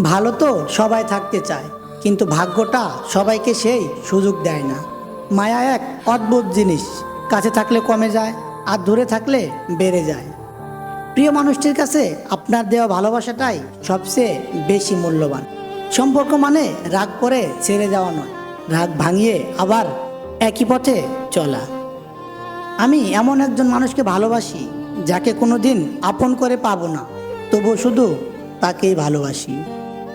ভালো তো সবাই থাকতে চায়, কিন্তু ভাগ্যটা সবাইকে সেই সুযোগ দেয় না। মায়া এক অদ্ভুত জিনিস, কাছে থাকলে কমে যায়, আর দূরে থাকলে বেড়ে যায়। প্রিয় মানুষটির কাছে আপনার দেওয়া ভালোবাসাটাই সবচেয়ে বেশি মূল্যবান। সম্পর্ক মানে রাগ করে ছেড়ে যাওয়া নয়, রাগ ভাঙিয়ে আবার একই পথে চলা। আমি এমন একজন মানুষকে ভালোবাসি, যাকে কোনো দিন আপন করে পাবো না তবু শুধু তাকেই ভালোবাসি।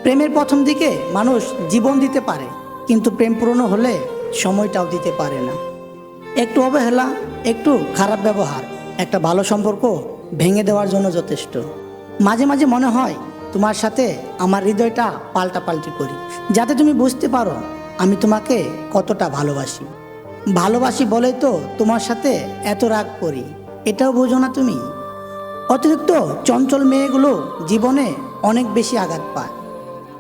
প্রেমের প্রথম দিকে মানুষ জীবন দিতে পারে, কিন্তু প্রেম পূর্ণ হলে সময়টাও দিতে পারে না। একটু অবহেলা, একটু খারাপ ব্যবহার, একটা ভালো সম্পর্ক ভেঙে দেওয়ার জন্য যথেষ্ট। মাঝে মাঝে মনে হয়, তোমার সাথে আমার হৃদয়টা পাল্টাপাল্টি করি। যাতে তুমি বুঝতে পারো, আমি তোমাকে কতটা ভালোবাসি। ভালোবাসি বলেই তো তোমার সাথে এত রাগ করি। এটাও বোঝো না তুমি? অতিরিক্ত চঞ্চল মেয়েগুলো জীবনে অনেক বেশি আঘাত পায়।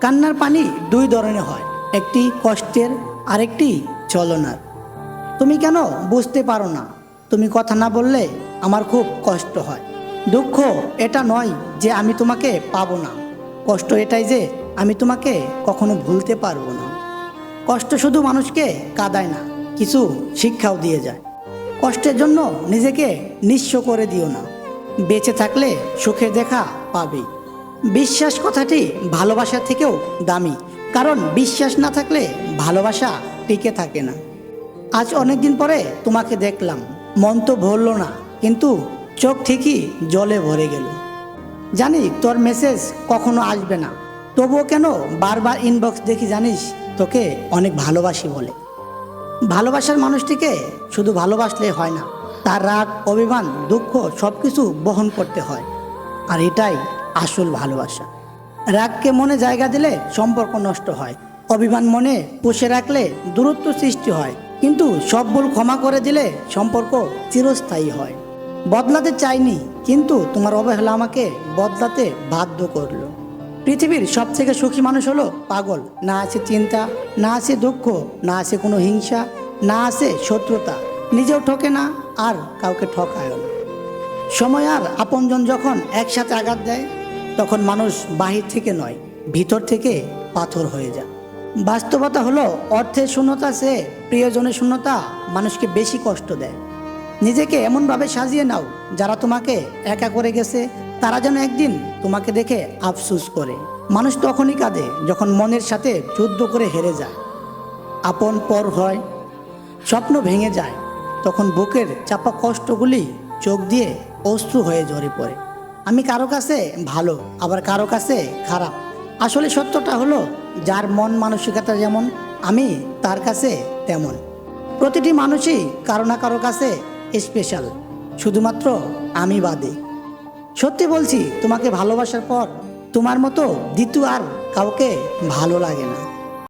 কান্নার পানি দুই ধরনের হয়, একটি কষ্টের, আরেকটি চলনার তুমি কেন বুঝতে পারো না? তুমি কথা না বললে আমার খুব কষ্ট হয়। দুঃখ এটা নয় যে আমি তোমাকে পাবো না। কষ্ট এটাই যে আমি তোমাকে কখনো ভুলতে পারব না। কষ্ট শুধু মানুষকে কাঁদায় না, কিছু শিক্ষাও দিয়ে যায়। কষ্টের জন্য নিজেকে নিঃস্ব করে দিও না। বেঁচে থাকলে সুখের দেখা পাবে বিশ্বাস কথাটি ভালোবাসা থেকেও দামি, কারণ বিশ্বাস না থাকলে ভালোবাসা টিকে থাকে না। আজ অনেক দিন পরে তোমাকে দেখলাম। মন তো ভরল না, কিন্তু চোখ ঠিকই জলে ভরে গেল। জানি তোর মেসেজ কখনো আসবে না, তবুও কেন বারবার ইনবক্স দেখি জানিস, তোকে অনেক ভালোবাসি বলে। ভালোবাসার মানুষটিকে শুধু ভালোবাসলে হয় না, তার রাগ, অভিমান, দুঃখ সব কিছু বহন করতে হয়। আর এটাই আসল ভালোবাসা। রাগকে মনে জায়গা দিলে সম্পর্ক নষ্ট হয়। অভিমান মনে পুষে রাখলে দূরত্ব সৃষ্টি হয়। কিন্তু সব ভুল ক্ষমা করে দিলে সম্পর্ক চিরস্থায়ী হয়। বদলাতে চাইনি, কিন্তু তোমার অবহেলা আমাকে বদলাতে বাধ্য করল। পৃথিবীর সব থেকে সুখী মানুষ হলো পাগল। না আছে চিন্তা, না আছে দুঃখ, না আছে কোনো হিংসা, না আছে শত্রুতা। নিজেও ঠকে না, আর কাউকে ঠকায় না। সময় আর আপনজন যখন একসাথে আঘাত দেয় তখন মানুষ বাহির থেকে নয়, ভিতর থেকে পাথর হয়ে যায়। বাস্তবতা হলো, অর্থের শূন্যতা সে প্রিয়জনের শূন্যতা মানুষকে বেশি কষ্ট দেয়। নিজেকে এমনভাবে সাজিয়ে নাও, যারা তোমাকে একা করে গেছে, তারা যেন একদিন তোমাকে দেখে আফসুস করে। মানুষ তখনই কাঁদে যখন মনের সাথে যুদ্ধ করে হেরে যায়। আপন পর হয়, স্বপ্ন ভেঙে যায়, তখন বুকের চাপা কষ্টগুলি চোখ দিয়ে অশ্রু হয়ে ঝরে পড়ে। আমি কারও কাছে ভালো, আবার কারও কাছে খারাপ। আসলে সত্যটা হলো, যার মন মানসিকতা যেমন, আমি তার কাছে তেমন। প্রতিটি মানুষই কারও না কারও কাছে স্পেশাল শুধুমাত্র আমি বাদে। সত্যি বলছি, তোমাকে ভালোবাসার পর তোমার মতো দ্বিতীয় আর কাউকে ভালো লাগে না।